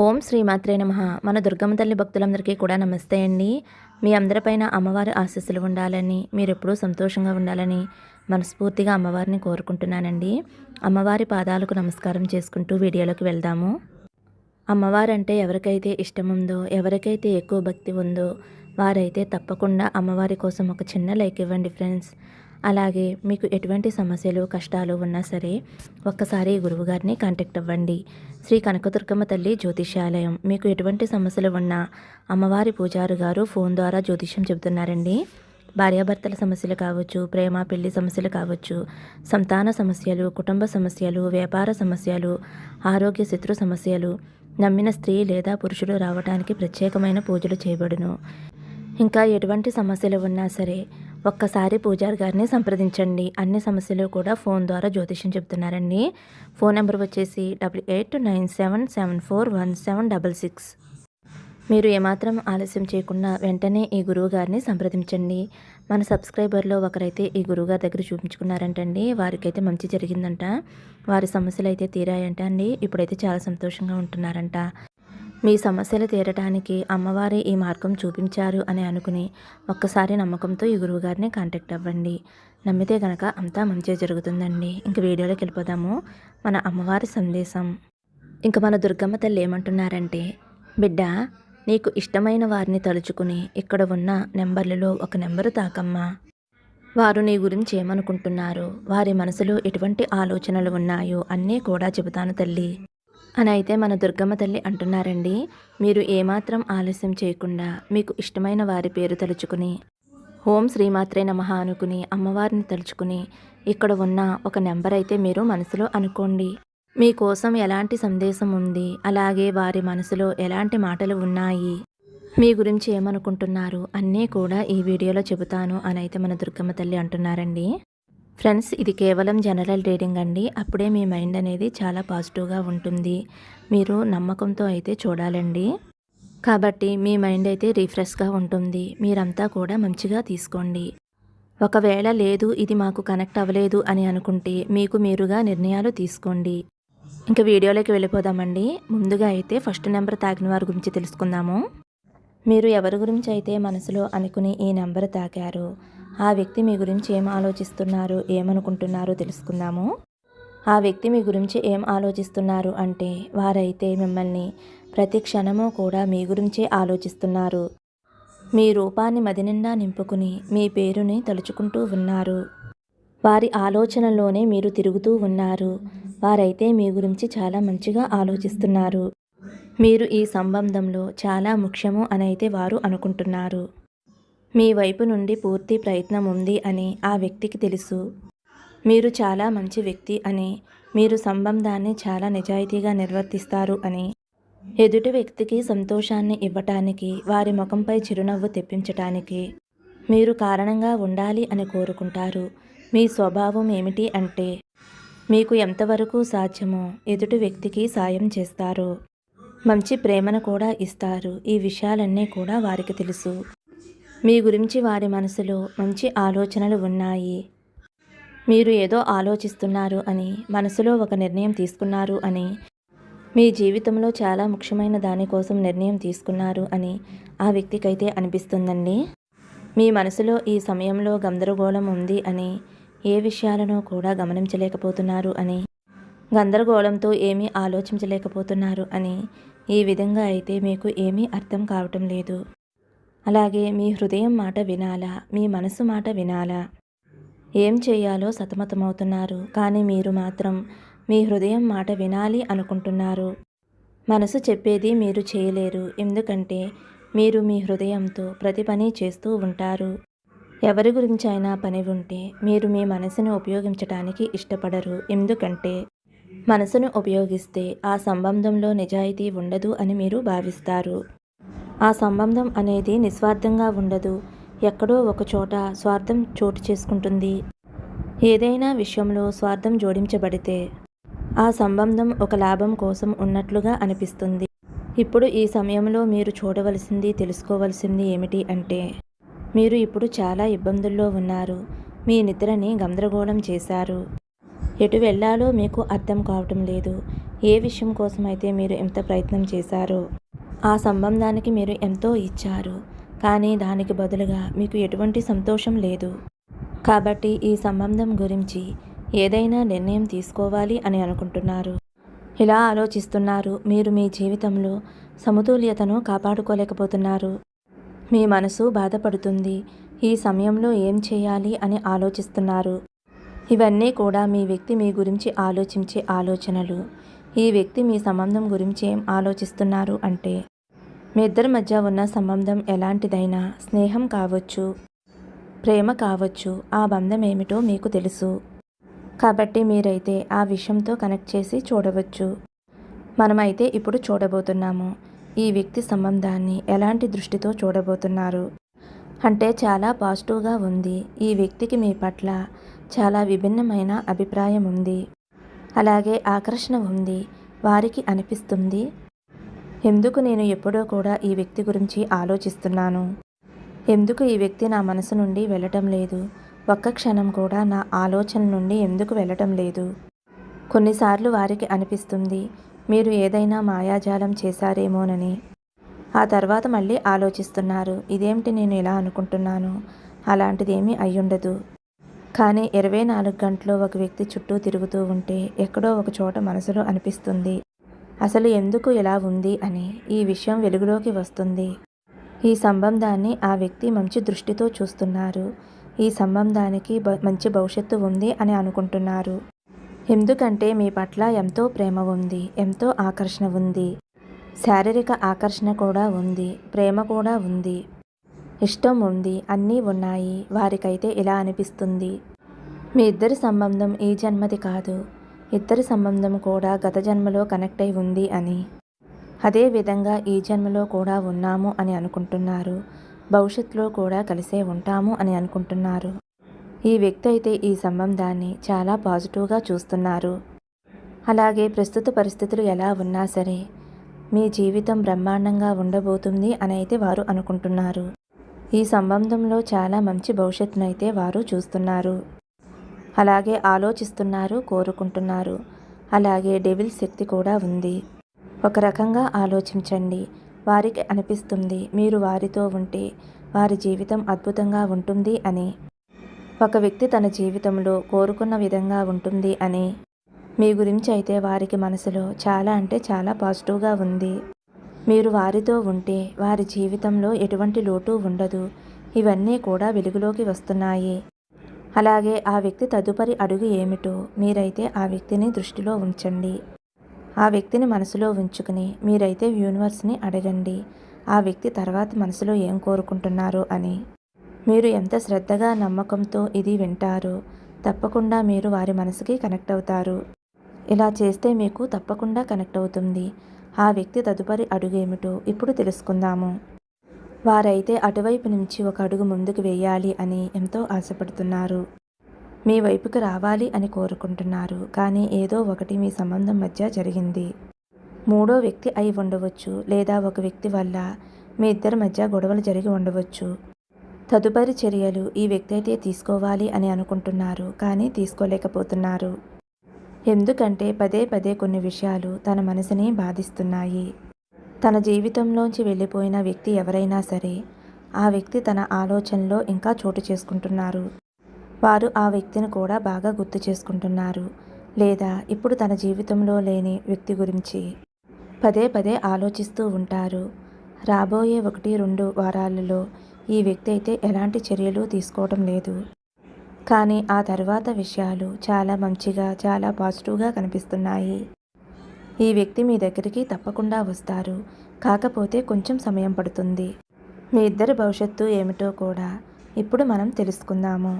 ఓం శ్రీమాత్రే నమ. మన దుర్గమ్మ తల్లి భక్తులందరికీ కూడా నమస్తే అండి. మీ అందరిపైన అమ్మవారి ఆశీస్సులు ఉండాలని మీరు ఎప్పుడూ సంతోషంగా ఉండాలని మనస్ఫూర్తిగా అమ్మవారిని కోరుకుంటున్నానండి. అమ్మవారి పాదాలకు నమస్కారం చేసుకుంటూ వీడియోలోకి వెళ్దాము. అమ్మవారంటే ఎవరికైతే ఇష్టం ఉందో ఎవరికైతే ఎక్కువ భక్తి ఉందో వారైతే తప్పకుండా అమ్మవారి కోసం ఒక చిన్న లైక్ ఇవ్వండి ఫ్రెండ్స్. అలాగే మీకు ఎటువంటి సమస్యలు కష్టాలు ఉన్నా సరే ఒక్కసారి గురువుగారిని కాంటాక్ట్ అవ్వండి. శ్రీ కనకదుర్గమ్మ తల్లి జ్యోతిష్యాలయం. మీకు ఎటువంటి సమస్యలు ఉన్నా అమ్మవారి పూజారు గారు ఫోన్ ద్వారా జ్యోతిష్యం చెబుతున్నారండి. భార్యాభర్తల సమస్యలు కావచ్చు ప్రేమ పెళ్ళి సమస్యలు కావచ్చు సంతాన సమస్యలు కుటుంబ సమస్యలు వ్యాపార సమస్యలు ఆరోగ్య శత్రు సమస్యలు నమ్మిన స్త్రీ లేదా పురుషుడు రావడానికి ప్రత్యేకమైన పూజలు చేయబడును. ఇంకా ఎటువంటి సమస్యలు ఉన్నా సరే ఒక్కసారి పూజారి గారిని సంప్రదించండి. అన్ని సమస్యలు కూడా ఫోన్ ద్వారా జ్యోతిష్యం చెప్తున్నారండి ఫోన్ నెంబర్ వచ్చేసి double eight nine seven seven four one seven double six. మీరు ఏమాత్రం ఆలస్యం చేయకుండా వెంటనే ఈ గురువు గారిని సంప్రదించండి. మన సబ్స్క్రైబర్లో ఒకరైతే ఈ గురువుగారి దగ్గర చూపించుకున్నారంటండి. వారికైతే మంచి జరిగిందంట. వారి సమస్యలు అయితే తీరాయంట అండి ఇప్పుడైతే చాలా సంతోషంగా ఉంటున్నారంట. మీ సమస్యలు తీరటానికి అమ్మవారి ఈ మార్గం చూపించారు అని అనుకుని ఒక్కసారి నమ్మకంతో ఈ గురువుగారిని కాంటాక్ట్ అవ్వండి. నమ్మితే గనక అంతా మంచిగా జరుగుతుందండి. ఇంక వీడియోలోకి వెళ్ళిపోదాము. మన అమ్మవారి సందేశం. ఇంక మన దుర్గమ్మ తల్లి ఏమంటున్నారంటే బిడ్డ నీకు ఇష్టమైన వారిని తలుచుకుని ఇక్కడ ఉన్న నెంబర్లలో ఒక నెంబరు తాకమ్మా. వారు నీ గురించి ఏమనుకుంటున్నారు? వారి మనసులో ఎటువంటి ఆలోచనలు ఉన్నాయో అన్నీ కూడా చెబుతాను తల్లి. అని అయితే మన దుర్గమ్మ తల్లి అంటున్నారండి. మీరు ఏమాత్రం ఆలస్యం చేయకుండా మీకు ఇష్టమైన వారి పేరు తలుచుకుని ఓం శ్రీమాత్రే నమ అనుకుని అమ్మవారిని తలుచుకుని ఇక్కడ ఉన్న ఒక నెంబర్ అయితే మీరు మనసులో అనుకోండి. మీకోసం ఎలాంటి సందేశం ఉంది? అలాగే వారి మనసులో ఎలాంటి మాటలు ఉన్నాయి? మీ గురించి ఏమనుకుంటున్నారు? అన్నీ కూడా ఈ వీడియోలో చెబుతాను అని అయితే మన దుర్గమ్మ తల్లి అంటున్నారండి. ఫ్రెండ్స్ ఇది కేవలం జనరల్ రీడింగ్ అండి. అప్పుడే మీ మైండ్ అనేది చాలా పాజిటివ్గా ఉంటుంది. మీరు నమ్మకంతో అయితే చూడాలండి. కాబట్టి మీ మైండ్ అయితే రీఫ్రెష్గా ఉంటుంది. మీరంతా కూడా మంచిగా తీసుకోండి. ఒకవేళ లేదు ఇది మాకు కనెక్ట్ అవ్వలేదు అని అనుకుంటే మీకు మీరుగా నిర్ణయాలు తీసుకోండి. ఇంకా వీడియోలోకి వెళ్ళిపోదామండి. ముందుగా అయితే ఫస్ట్ నెంబర్ తాకిన వారి గురించి తెలుసుకుందాము. మీరు ఎవరి గురించి అయితే మనసులో అనుకుని ఈ నెంబర్ తాకారు? ఆ వ్యక్తి మీ గురించి ఏం ఆలోచిస్తున్నారు ఏమనుకుంటున్నారో తెలుసుకుందాము. ఆ వ్యక్తి మీ గురించి ఏం ఆలోచిస్తున్నారు అంటే వారైతే మిమ్మల్ని ప్రతి క్షణము కూడా మీ గురించే ఆలోచిస్తున్నారు. మీ రూపాన్ని మదినిండా నింపుకుని మీ పేరుని తలుచుకుంటూ ఉన్నారు. వారి ఆలోచనలోనే మీరు తిరుగుతూ ఉన్నారు. వారైతే మీ గురించి చాలా మంచిగా ఆలోచిస్తున్నారు. మీరు ఈ సంబంధంలో చాలా ముఖ్యము అని అయితే వారు అనుకుంటున్నారు. మీ వైపు నుండి పూర్తి ప్రయత్నం ఉంది అని ఆ వ్యక్తికి తెలుసు. మీరు చాలా మంచి వ్యక్తి అని మీరు సంబంధాన్ని చాలా నిజాయితీగా నిర్వర్తిస్తారు అని. ఎదుటి వ్యక్తికి సంతోషాన్ని ఇవ్వటానికి వారి ముఖంపై చిరునవ్వు తెప్పించటానికి మీరు కారణంగా ఉండాలి అని కోరుకుంటారు. మీ స్వభావం ఏమిటి అంటే మీకు ఎంతవరకు సాధ్యమో ఎదుటి వ్యక్తికి సాయం చేస్తారు. మంచి ప్రేమను కూడా ఇస్తారు. ఈ విషయాలన్నీ కూడా వారికి తెలుసు. మీ గురించి వారి మనసులో మంచి ఆలోచనలు ఉన్నాయి. మీరు ఏదో ఆలోచిస్తున్నారు అని మనసులో ఒక నిర్ణయం తీసుకున్నారు అని మీ జీవితంలో చాలా ముఖ్యమైన దానికోసం నిర్ణయం తీసుకున్నారు అని ఆ వ్యక్తికైతే అనిపిస్తుందండి. మీ మనసులో ఈ సమయంలో గందరగోళం ఉంది అని ఏ విషయాలను కూడా గమనించలేకపోతున్నారు అని గందరగోళంతో ఏమీ ఆలోచించలేకపోతున్నారు అని ఈ విధంగా అయితే మీకు ఏమీ అర్థం కావటం లేదు. అలాగే మీ హృదయం మాట వినాలా? మీ మనసు మాట వినాలా? ఏం చేయాలో సతమతమవుతున్నారు. కానీ మీరు మాత్రం మీ హృదయం మాట వినాలి అనుకుంటున్నారు. మనసు చెప్పేది మీరు చేయలేరు. ఎందుకంటే మీరు మీ హృదయంతో ప్రతి పని చేస్తూ ఉంటారు. ఎవరి గురించి అయినా పని ఉంటే మీరు మీ మనసును ఉపయోగించటానికి ఇష్టపడరు. ఎందుకంటే మనసును ఉపయోగిస్తే ఆ సంబంధంలో నిజాయితీ ఉండదు అని మీరు భావిస్తారు. ఆ సంబంధం అనేది నిస్వార్థంగా ఉండదు. ఎక్కడో ఒకచోట స్వార్థం చోటు చేసుకుంటుంది. ఏదైనా విషయంలో స్వార్థం జోడించబడితే ఆ సంబంధం ఒక లాభం కోసం ఉన్నట్లుగా అనిపిస్తుంది. ఇప్పుడు ఈ సమయంలో మీరు చూడవలసింది తెలుసుకోవలసింది ఏమిటి అంటే మీరు ఇప్పుడు చాలా ఇబ్బందుల్లో ఉన్నారు. మీ నిద్రని గందరగోళం చేశారు. ఎటు వెళ్ళాలో మీకు అర్థం కావటం లేదు. ఏ విషయం కోసం అయితే మీరు ఎంత ప్రయత్నం చేశారో ఆ సంబంధానికి మీరు ఎంతో ఇచ్చారు. కానీ దానికి బదులుగా మీకు ఎటువంటి సంతోషం లేదు. కాబట్టి ఈ సంబంధం గురించి ఏదైనా నిర్ణయం తీసుకోవాలి అని అనుకుంటున్నారు. ఇలా ఆలోచిస్తున్నారు. మీరు మీ జీవితంలో సమతుల్యతను కాపాడుకోలేకపోతున్నారు. మీ మనసు బాధపడుతుంది. ఈ సమయంలో ఏం చేయాలి అని ఆలోచిస్తున్నారు. ఇవన్నీ కూడా మీ వ్యక్తి మీ గురించి ఆలోచించే ఆలోచనలు. ఈ వ్యక్తి మీ సంబంధం గురించి ఏం ఆలోచిస్తున్నారు అంటే మీ ఇద్దరి మధ్య ఉన్న సంబంధం ఎలాంటిదైనా స్నేహం కావచ్చు ప్రేమ కావచ్చు ఆ బంధం ఏమిటో మీకు తెలుసు. కాబట్టి మీరైతే ఆ విషయంతో కనెక్ట్ చేసి చూడవచ్చు. మనమైతే ఇప్పుడు చూడబోతున్నాము. ఈ వ్యక్తి సంబంధాన్ని ఎలాంటి దృష్టితో చూడబోతున్నారు? అంటే చాలా పాజిటివ్గా ఉంది. ఈ వ్యక్తికి మీ పట్ల చాలా విభిన్నమైన అభిప్రాయం ఉంది. అలాగే ఆకర్షణ ఉంది. వారికి అనిపిస్తుంది. ఎందుకు నేను ఎప్పుడో కూడా ఈ వ్యక్తి గురించి ఆలోచిస్తున్నాను? ఎందుకు ఈ వ్యక్తి నా మనసు నుండి వెళ్ళటం లేదు? ఒక్క క్షణం కూడా నా ఆలోచన నుండి ఎందుకు వెళ్ళటం లేదు? కొన్నిసార్లు వారికి అనిపిస్తుంది మీరు ఏదైనా మాయాజాలం చేశారేమోనని. ఆ తర్వాత మళ్ళీ ఆలోచిస్తున్నారు ఇదేమిటి నేను ఇలా అనుకుంటున్నాను? అలాంటిదేమీ అయ్యుండదు. కానీ ఇరవై నాలుగు గంటలు ఒక వ్యక్తి చుట్టూ తిరుగుతూ ఉంటే ఎక్కడో ఒక చోట మనసులో అనిపిస్తుంది అసలు ఎందుకు ఇలా ఉంది అని ఈ విషయం వెలుగులోకి వస్తుంది. ఈ సంబంధాన్ని ఆ వ్యక్తి మంచి దృష్టితో చూస్తున్నారు. ఈ సంబంధానికి మంచి భవిష్యత్తు ఉంది అని అనుకుంటున్నారు. ఎందుకంటే మీ పట్ల ఎంతో ప్రేమ ఉంది ఎంతో ఆకర్షణ ఉంది. శారీరక ఆకర్షణ కూడా ఉంది ప్రేమ కూడా ఉంది. ఇష్టం ఉంది అన్నీ ఉన్నాయి వారికైతే ఇలా అనిపిస్తుంది. మీ ఇద్దరి సంబంధం ఈ జన్మది కాదు. ఇద్దరి సంబంధం కూడా గత జన్మలో కనెక్ట్ అయి ఉంది అని. అదే విధంగా ఈ జన్మలో కూడా ఉన్నాము అని అనుకుంటున్నారు. భవిష్యత్తులో కూడా కలిసే ఉంటాము అని అనుకుంటున్నారు. ఈ వ్యక్తి అయితే ఈ సంబంధాన్ని చాలా పాజిటివ్గా చూస్తున్నారు. అలాగే ప్రస్తుత పరిస్థితులు ఎలా ఉన్నా సరే మీ జీవితం బ్రహ్మాండంగా ఉండబోతుంది అని అయితే వారు అనుకుంటున్నారు. ఈ సంబంధంలో చాలా మంచి భవిష్యత్తునైతే వారు చూస్తున్నారు. అలాగే ఆలోచిస్తున్నారు కోరుకుంటున్నారు. అలాగే డెవిల్ శక్తి కూడా ఉంది. ఒక రకంగా ఆలోచించండి. వారికి అనిపిస్తుంది మీరు వారితో ఉంటే వారి జీవితం అద్భుతంగా ఉంటుంది అని. ఒక వ్యక్తి తన జీవితంలో కోరుకున్న విధంగా ఉంటుంది అని. మీ గురించి అయితే వారికి మనసులో చాలా అంటే చాలా పాజిటివ్గా ఉంది. మీరు వారితో ఉంటే వారి జీవితంలో ఎటువంటి లోటు ఉండదు. ఇవన్నీ కూడా వెలుగులోకి వస్తున్నాయి. అలాగే ఆ వ్యక్తి తదుపరి అడుగు ఏమిటో మీరైతే ఆ వ్యక్తిని దృష్టిలో ఉంచండి. ఆ వ్యక్తిని మనసులో ఉంచుకుని మీరైతే యూనివర్స్ని అడగండి. ఆ వ్యక్తి తర్వాత మనసులో ఏం కోరుకుంటున్నారు అని. మీరు ఎంత శ్రద్ధగా నమ్మకంతో ఇది వింటారో తప్పకుండా మీరు వారి మనసుకి కనెక్ట్ అవుతారు. ఇలా చేస్తే మీకు తప్పకుండా కనెక్ట్ అవుతుంది. ఆ వ్యక్తి తదుపరి అడుగేమిటో ఇప్పుడు తెలుసుకుందాము. వారైతే అటువైపు నుంచి ఒక అడుగు ముందుకు వేయాలి అని ఎంతో ఆశపడుతున్నారు. మీ వైపుకి రావాలి అని కోరుకుంటున్నారు. కానీ ఏదో ఒకటి మీ సంబంధం మధ్య జరిగింది. మూడో వ్యక్తి అయి ఉండవచ్చు లేదా ఒక వ్యక్తి వల్ల మీ ఇద్దరి మధ్య గొడవలు జరిగి ఉండవచ్చు. తదుపరి చర్యలు ఈ వ్యక్తి అయితే తీసుకోవాలి అని అనుకుంటున్నారు కానీ తీసుకోలేకపోతున్నారు. ఎందుకంటే పదే పదే కొన్ని విషయాలు తన మనసుని బాధిస్తున్నాయి. తన జీవితంలోంచి వెళ్ళిపోయిన వ్యక్తి ఎవరైనా సరే ఆ వ్యక్తి తన ఆలోచనలో ఇంకా చోటు చేసుకుంటున్నారు. వారు ఆ వ్యక్తిని కూడా బాగా గుర్తు చేసుకుంటున్నారు. లేదా ఇప్పుడు తన జీవితంలో లేని వ్యక్తి గురించి పదే పదే ఆలోచిస్తూ ఉంటారు. రాబోయే ఒకటి రెండు వారాలలో ఈ వ్యక్తి అయితే ఎలాంటి చర్యలు తీసుకోవడం లేదు. కానీ ఆ తర్వాత విషయాలు చాలా మంచిగా చాలా పాజిటివ్గా కనిపిస్తున్నాయి. ఈ వ్యక్తి మీ దగ్గరికి తప్పకుండా వస్తారు. కాకపోతే కొంచెం సమయం పడుతుంది. మీ ఇద్దరి భవిష్యత్తు ఏమిటో కూడా ఇప్పుడు మనం తెలుసుకుందాము.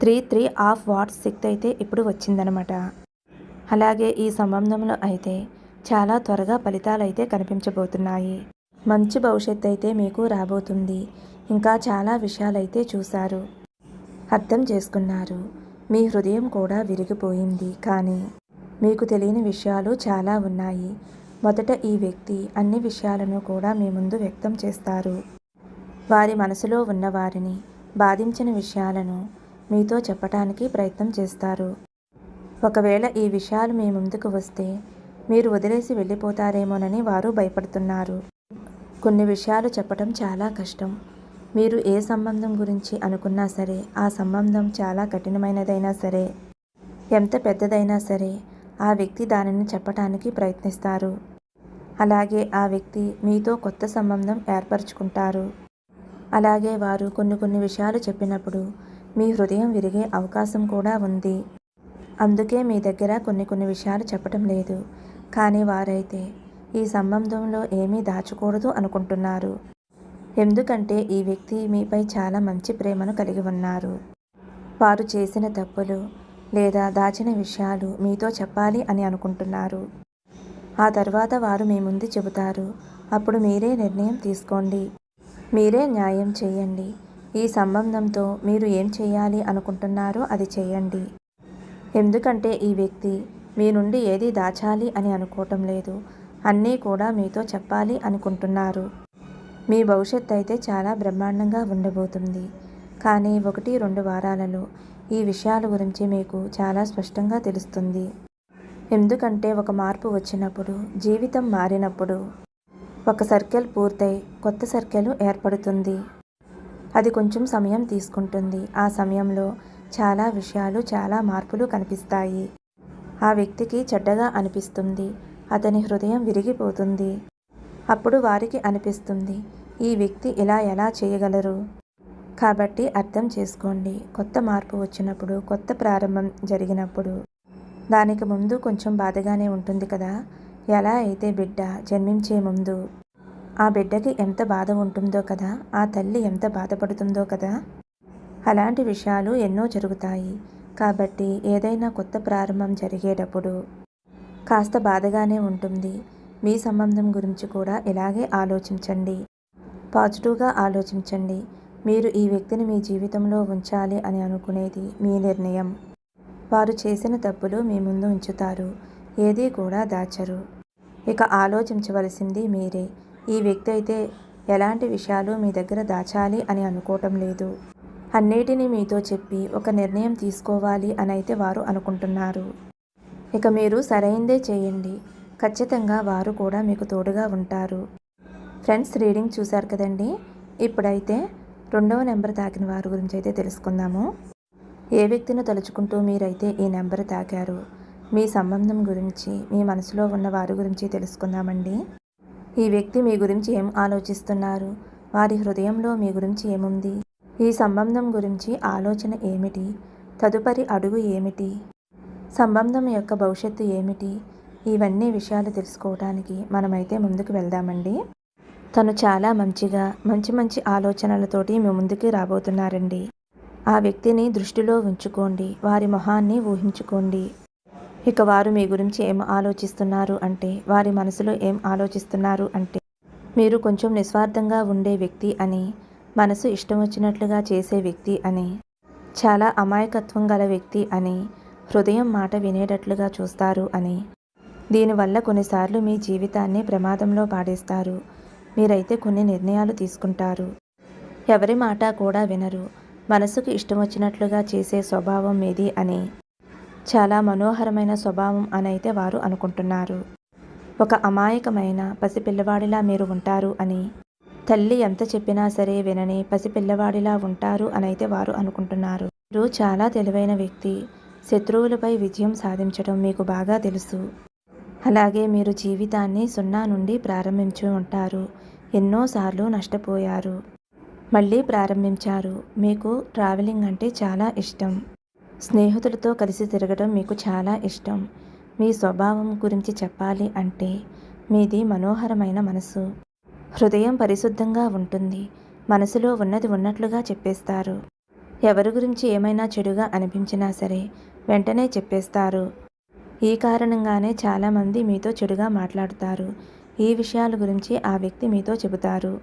త్రీ త్రీ ఆఫ్ వాట్స్ శక్తి అయితే ఇప్పుడు వచ్చిందనమాట. అలాగే ఈ సంబంధంలో అయితే చాలా త్వరగా ఫలితాలు అయితే కనిపించబోతున్నాయి. మంచి భవిష్యత్తు అయితే మీకు రాబోతుంది. ఇంకా చాలా విషయాలైతే చూశారు. అర్థం చేసుకున్నారు. మీ హృదయం కూడా విరిగిపోయింది. కానీ మీకు తెలియని విషయాలు చాలా ఉన్నాయి. మొదట ఈ వ్యక్తి అన్ని విషయాలను కూడా మీ ముందు వ్యక్తం చేస్తారు. వారి మనసులో ఉన్న వారిని బాధించిన విషయాలను మీతో చెప్పటానికి ప్రయత్నం చేస్తారు. ఒకవేళ ఈ విషయాలు మీ ముందుకు వస్తే మీరు వదిలేసి వెళ్ళిపోతారేమోనని వారు భయపడుతున్నారు. కొన్ని విషయాలు చెప్పటం చాలా కష్టం. మీరు ఏ సంబంధం గురించి అనుకున్నా సరే ఆ సంబంధం చాలా కఠినమైనదైనా సరే ఎంత పెద్దదైనా సరే ఆ వ్యక్తి దానిని చెప్పటానికి ప్రయత్నిస్తారు. అలాగే ఆ వ్యక్తి మీతో కొత్త సంబంధం ఏర్పరచుకుంటారు. అలాగే వారు కొన్ని కొన్ని విషయాలు చెప్పినప్పుడు మీ హృదయం విరిగే అవకాశం కూడా ఉంది. అందుకే మీ దగ్గర కొన్ని కొన్ని విషయాలు చెప్పటం లేదు. కానీ వారైతే ఈ సంబంధంలో ఏమీ దాచకూడదు అనుకుంటున్నారు. ఎందుకంటే ఈ వ్యక్తి మీపై చాలా మంచి ప్రేమను కలిగి ఉన్నారు. వారు చేసిన తప్పులు లేదా దాచిన విషయాలు మీతో చెప్పాలి అని అనుకుంటున్నారు. ఆ తర్వాత వారు మీ ముందు చెబుతారు. అప్పుడు మీరే నిర్ణయం తీసుకోండి. మీరే న్యాయం చేయండి. ఈ సంబంధంతో మీరు ఏం చేయాలి అనుకుంటున్నారో అది చేయండి. ఎందుకంటే ఈ వ్యక్తి మీ నుండి ఏది దాచాలి అని అనుకోవటం లేదు. అన్నీ కూడా మీతో చెప్పాలి అనుకుంటున్నారు. మీ భవిష్యత్ అయితే చాలా బ్రహ్మాండంగా ఉండబోతుంది. కానీ ఒకటి రెండు వారాలలో ఈ విషయాల గురించి మీకు చాలా స్పష్టంగా తెలుస్తుంది. ఎందుకంటే ఒక మార్పు వచ్చినప్పుడు జీవితం మారినప్పుడు ఒక సర్కిల్ పూర్తయి కొత్త సర్కిల్ ఏర్పడుతుంది. అది కొంచెం సమయం తీసుకుంటుంది. ఆ సమయంలో చాలా విషయాలు చాలా మార్పులు కనిపిస్తాయి. ఆ వ్యక్తికి చెడ్డగా అనిపిస్తుంది. అతని హృదయం విరిగిపోతుంది. అప్పుడు వారికి అనిపిస్తుంది ఈ వ్యక్తి ఇలా ఎలా చేయగలరు? కాబట్టి అర్థం చేసుకోండి. కొత్త మార్పు వచ్చినప్పుడు కొత్త ప్రారంభం జరిగినప్పుడు. దానికి ముందు కొంచెం బాధగానే ఉంటుంది కదా? ఎలా అయితే బిడ్డ జన్మించే ముందు? ఆ బిడ్డకి ఎంత బాధ ఉంటుందో కదా? ఆ తల్లి ఎంత బాధపడుతుందో కదా? అలాంటి విషయాలు ఎన్నో జరుగుతాయి. కాబట్టి ఏదైనా కొత్త ప్రారంభం జరిగేటప్పుడు కాస్త బాధగానే ఉంటుంది. మీ సంబంధం గురించి కూడా ఇలాగే ఆలోచించండి. పాజిటివ్గా ఆలోచించండి. మీరు ఈ వ్యక్తిని మీ జీవితంలో ఉంచాలి అని అనుకునేది మీ నిర్ణయం. వారు చేసిన తప్పులు మీ ముందు ఉంచుతారు. ఏదీ కూడా దాచరు. ఇక ఆలోచించవలసింది మీరే. ఈ వ్యక్తి అయితే ఎలాంటి విషయాలు మీ దగ్గర దాచాలి అని అనుకోవటం లేదు. అన్నిటినీ మీతో చెప్పి ఒక నిర్ణయం తీసుకోవాలి అని అయితే వారు అనుకుంటున్నారు. ఇక మీరు సరైందే చేయండి. ఖచ్చితంగా వారు కూడా మీకు తోడుగా ఉంటారు. ఫ్రెండ్స్ రీడింగ్ చూశారు కదండి? ఇప్పుడైతే రెండవ నెంబర్ తాకిన వారి గురించి అయితే తెలుసుకుందాము. ఏ వ్యక్తిని తలుచుకుంటూ మీరైతే ఈ నెంబర్ తాకారు? మీ సంబంధం గురించి మీ మనసులో ఉన్న వారి గురించి తెలుసుకుందామండి. ఈ వ్యక్తి మీ గురించి ఏం ఆలోచిస్తున్నారు? వారి హృదయంలో మీ గురించి ఏముంది? ఈ సంబంధం గురించి ఆలోచన ఏమిటి? తదుపరి అడుగు ఏమిటి? సంబంధం యొక్క భవిష్యత్తు ఏమిటి? ఇవన్నీ విషయాలు తెలుసుకోవడానికి మనమైతే ముందుకు వెళ్దామండి. తను చాలా మంచిగా మంచి మంచి ఆలోచనలతోటి మీ ముందుకి రాబోతున్నారండి. ఆ వ్యక్తిని దృష్టిలో ఉంచుకోండి వారి మొహాన్ని ఊహించుకోండి. ఇక వారు మీ గురించి ఏం ఆలోచిస్తున్నారు అంటే వారి మనసులో ఏం ఆలోచిస్తున్నారు అంటే మీరు కొంచెం నిస్వార్థంగా ఉండే వ్యక్తి అని మనసు ఇష్టం వచ్చినట్లుగా చేసే వ్యక్తి అని చాలా అమాయకత్వం గల వ్యక్తి అని హృదయం మాట వినేటట్లుగా చూస్తారు అని దీనివల్ల కొన్నిసార్లు మీ జీవితాన్ని ప్రమాదంలో పాడేస్తారు. మీరైతే కొన్ని నిర్ణయాలు తీసుకుంటారు. ఎవరి మాట కూడా వినరు. మనసుకు ఇష్టం వచ్చినట్లుగా చేసే స్వభావం మీది అని. చాలా మనోహరమైన స్వభావం అని అయితే వారు అనుకుంటున్నారు. ఒక అమాయకమైన పసిపిల్లవాడిలా మీరు ఉంటారు అని. తల్లి ఎంత చెప్పినా సరే వినని పసిపిల్లవాడిలా ఉంటారు అని అయితే వారు అనుకుంటున్నారు. మీరు చాలా తెలివైన వ్యక్తి. శత్రువులపై విజయం సాధించడం మీకు బాగా తెలుసు. అలాగే మీరు జీవితాన్ని సున్నా నుండి ప్రారంభించి ఉంటారు. ఎన్నోసార్లు నష్టపోయారు. మళ్ళీ ప్రారంభించారు. మీకు ట్రావెలింగ్ అంటే చాలా ఇష్టం. స్నేహితులతో కలిసి తిరగడం మీకు చాలా ఇష్టం. మీ స్వభావం గురించి చెప్పాలి అంటే మీది మనోహరమైన మనసు. హృదయం పరిశుద్ధంగా ఉంటుంది. మనసులో ఉన్నది ఉన్నట్లుగా చెప్పేస్తారు. ఎవరి గురించి ఏమైనా చెడుగా అనిపించినా సరే వెంటనే చెప్పేస్తారు. ఈ కారణంగానే చాలామంది మీతో చెడుగా మాట్లాడుతారు. ఈ విషయాల గురించి ఆ వ్యక్తి మీతో చెబుతారు.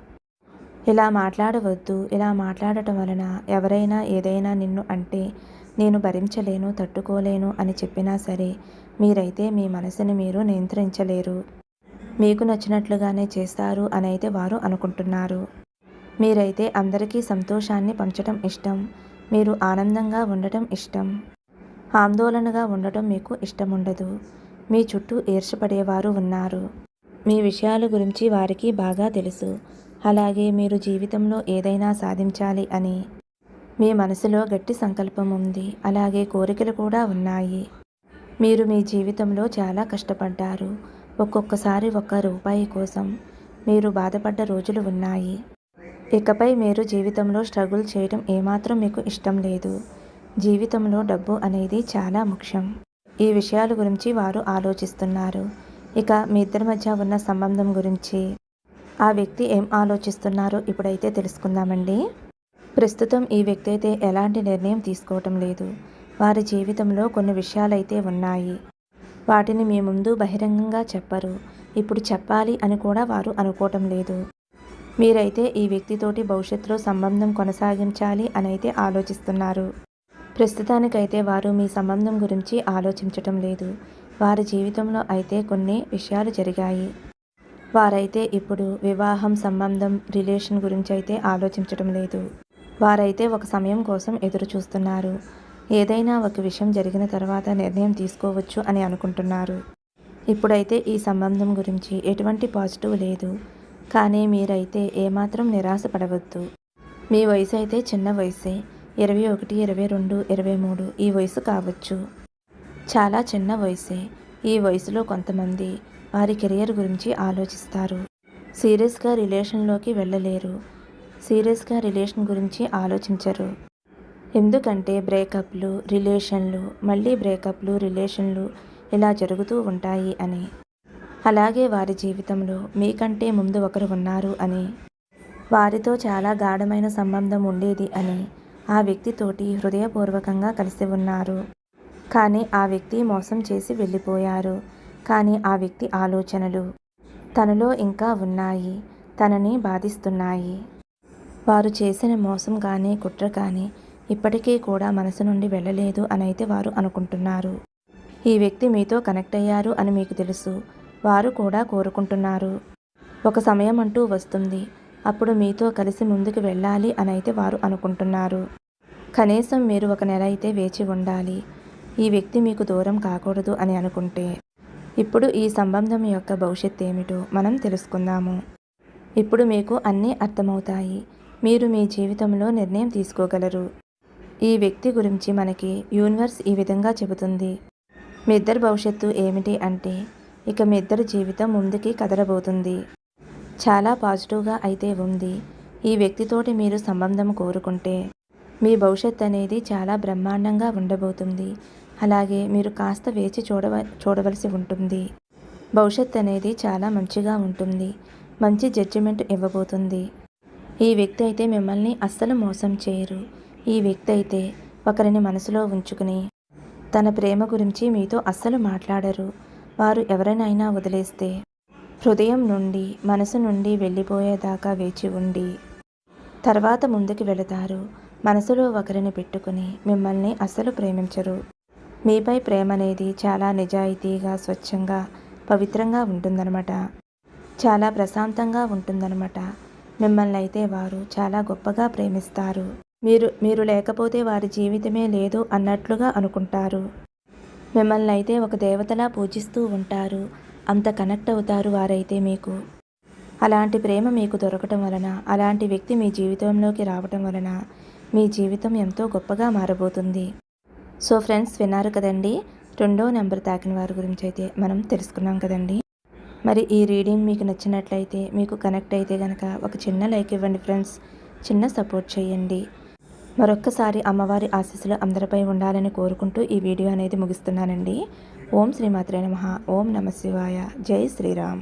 ఇలా మాట్లాడవద్దు. ఇలా మాట్లాడటం వలన ఎవరైనా ఏదైనా నిన్ను అంటే నేను భరించలేను తట్టుకోలేను అని చెప్పినా సరే మీరైతే మీ మనసుని మీరు నియంత్రించలేరు. మీకు నచ్చినట్లుగానే చేస్తారు అని అయితే వారు అనుకుంటున్నారు. మీరైతే అందరికీ సంతోషాన్ని పంచడం ఇష్టం. మీరు ఆనందంగా ఉండటం ఇష్టం. ఆందోళనగా ఉండటం మీకు ఇష్టం ఉండదు మీ చుట్టూ ఈర్షపడేవారు ఉన్నారు. మీ విషయాల గురించి వారికి బాగా తెలుసు. అలాగే మీరు జీవితంలో ఏదైనా సాధించాలి అని. మీ మనసులో గట్టి సంకల్పం ఉంది అలాగే కోరికలు కూడా ఉన్నాయి. మీరు మీ జీవితంలో చాలా కష్టపడ్డారు. ఒక్కొక్కసారి ఒక్క రూపాయి కోసం మీరు బాధపడ్డ రోజులు ఉన్నాయి. ఇకపై మీరు జీవితంలో స్ట్రగుల్ చేయడం ఏమాత్రం మీకు ఇష్టం లేదు. జీవితంలో డబ్బు అనేది చాలా ముఖ్యం. ఈ విషయాల గురించి వారు ఆలోచిస్తున్నారు. ఇక మీ ఇద్దరి మధ్య ఉన్న సంబంధం గురించి. ఆ వ్యక్తి ఏం ఆలోచిస్తున్నారో ఇప్పుడైతే తెలుసుకుందామండి. ప్రస్తుతం ఈ వ్యక్తి అయితే ఎలాంటి నిర్ణయం తీసుకోవటం లేదు. వారి జీవితంలో కొన్ని విషయాలైతే ఉన్నాయి. వాటిని మీ ముందు బహిరంగంగా చెప్పరు. ఇప్పుడు చెప్పాలి అని కూడా వారు అనుకోవటం లేదు. మీరైతే ఈ వ్యక్తితోటి భవిష్యత్తులో సంబంధం కొనసాగించాలి అని అయితే ఆలోచిస్తున్నారు. ప్రస్తుతానికైతే వారు మీ సంబంధం గురించి ఆలోచించటం లేదు. వారి జీవితంలో అయితే కొన్ని విషయాలు జరిగాయి. వారైతే ఇప్పుడు వివాహం సంబంధం రిలేషన్ గురించి అయితే ఆలోచించటం లేదు. వారైతే ఒక సమయం కోసం ఎదురు చూస్తున్నారు. ఏదైనా ఒక విషయం జరిగిన తర్వాత నిర్ణయం తీసుకోవచ్చు అని అనుకుంటున్నారు. ఇప్పుడైతే ఈ సంబంధం గురించి ఎటువంటి పాజిటివ్ లేదు. కానీ మీరైతే ఏమాత్రం నిరాశ పడవద్దు మీ వయసు అయితే చిన్న వయసే. ఇరవై ఒకటి ఇరవై రెండు ఇరవై మూడు ఈ వయసు కావచ్చు. చాలా చిన్న వయసే. ఈ వయసులో కొంతమంది వారి కెరియర్ గురించి ఆలోచిస్తారు. సీరియస్గా రిలేషన్లోకి వెళ్ళలేరు. సీరియస్గా రిలేషన్ గురించి ఆలోచించరు. ఎందుకంటే బ్రేకప్లు రిలేషన్లు మళ్ళీ బ్రేకప్లు రిలేషన్లు ఇలా జరుగుతూ ఉంటాయి అని. అలాగే వారి జీవితంలో మీకంటే ముందు ఒకరు ఉన్నారు అని. వారితో చాలా గాఢమైన సంబంధం ఉండేది అని. ఆ వ్యక్తితోటి హృదయపూర్వకంగా కలిసి ఉన్నారు. కానీ ఆ వ్యక్తి మోసం చేసి వెళ్ళిపోయారు. కానీ ఆ వ్యక్తి ఆలోచనలు తనలో ఇంకా ఉన్నాయి. తనని బాధిస్తున్నాయి. వారు చేసిన మోసం కానీ కుట్ర కానీ ఇప్పటికీ కూడా మనసు నుండి వెళ్ళలేదు అనైతే వారు అనుకుంటున్నారు. ఈ వ్యక్తి మీతో కనెక్ట్ అయ్యారు అని మీకు తెలుసు. వారు కూడా కోరుకుంటున్నారు. ఒక సమయం అంటూ వస్తుంది. అప్పుడు మీతో కలిసి ముందుకు వెళ్ళాలి అని అయితే వారు అనుకుంటున్నారు. కనీసం మీరు ఒక నెల అయితే వేచి ఉండాలి. ఈ వ్యక్తి మీకు దూరం కాకూడదు అని అనుకుంటే. ఇప్పుడు ఈ సంబంధం యొక్క భవిష్యత్ ఏమిటో మనం తెలుసుకుందాము. ఇప్పుడు మీకు అన్నీ అర్థమవుతాయి. మీరు మీ జీవితంలో నిర్ణయం తీసుకోగలరు. ఈ వ్యక్తి గురించి మనకి యూనివర్స్ ఈ విధంగా చెబుతుంది. మీ ఇద్దరి భవిష్యత్తు ఏమిటి అంటే ఇక మీ ఇద్దరి జీవితం ముందుకి కదలబోతుంది. చాలా పాజిటివ్గా అయితే ఉంది. ఈ వ్యక్తితోటి మీరు సంబంధం కోరుకుంటే మీ భవిష్యత్ అనేది చాలా బ్రహ్మాండంగా ఉండబోతుంది. అలాగే మీరు కాస్త వేచి చూడవ చూడవలసి ఉంటుంది. భవిష్యత్ అనేది చాలా మంచిగా ఉంటుంది. మంచి జడ్జిమెంట్ ఇవ్వబోతుంది. ఈ వ్యక్తి అయితే మిమ్మల్ని అస్సలు మోసం చేయరు. ఈ వ్యక్తి అయితే ఒకరిని మనసులో ఉంచుకుని తన ప్రేమ గురించి మీతో అస్సలు మాట్లాడరు. వారు ఎవరినైనా వదిలేస్తే హృదయం నుండి మనసు నుండి వెళ్ళిపోయేదాకా వేచి ఉండి. తర్వాత ముందుకు వెళతారు. మనసులో ఒకరిని పెట్టుకుని మిమ్మల్ని అసలు ప్రేమించరు. మీపై ప్రేమ అనేది చాలా నిజాయితీగా స్వచ్ఛంగా పవిత్రంగా ఉంటుందన్నమాట. చాలా ప్రశాంతంగా ఉంటుందన్నమాట. మిమ్మల్ని అయితే వారు చాలా గొప్పగా ప్రేమిస్తారు. మీరు మీరు లేకపోతే వారి జీవితమే లేదు అన్నట్లుగా అనుకుంటారు. మిమ్మల్ని అయితే ఒక దేవతలా పూజిస్తూ ఉంటారు. అంత కనెక్ట్ అవుతారు వారైతే మీకు. అలాంటి ప్రేమ మీకు దొరకటం వలన అలాంటి వ్యక్తి మీ జీవితంలోకి రావటం వలన మీ జీవితం ఎంతో గొప్పగా మారబోతుంది. సో ఫ్రెండ్స్ విన్నారు కదండి? రెండో నెంబర్ తాకిన వారి గురించి అయితే మనం తెలుసుకున్నాం కదండి? మరి ఈ రీడింగ్ మీకు నచ్చినట్లయితే మీకు కనెక్ట్ అయితే కనుక ఒక చిన్న లైక్ ఇవ్వండి ఫ్రెండ్స్. చిన్న సపోర్ట్ చేయండి. మరొక్కసారి అమ్మవారి ఆశీస్సులు అందరిపై ఉండాలని కోరుకుంటూ ఈ వీడియో అనేది ముగిస్తున్నానండి. ఓం శ్రీమాత్రే నమ. ఓం నమ శివాయ. జై శ్రీరామ్.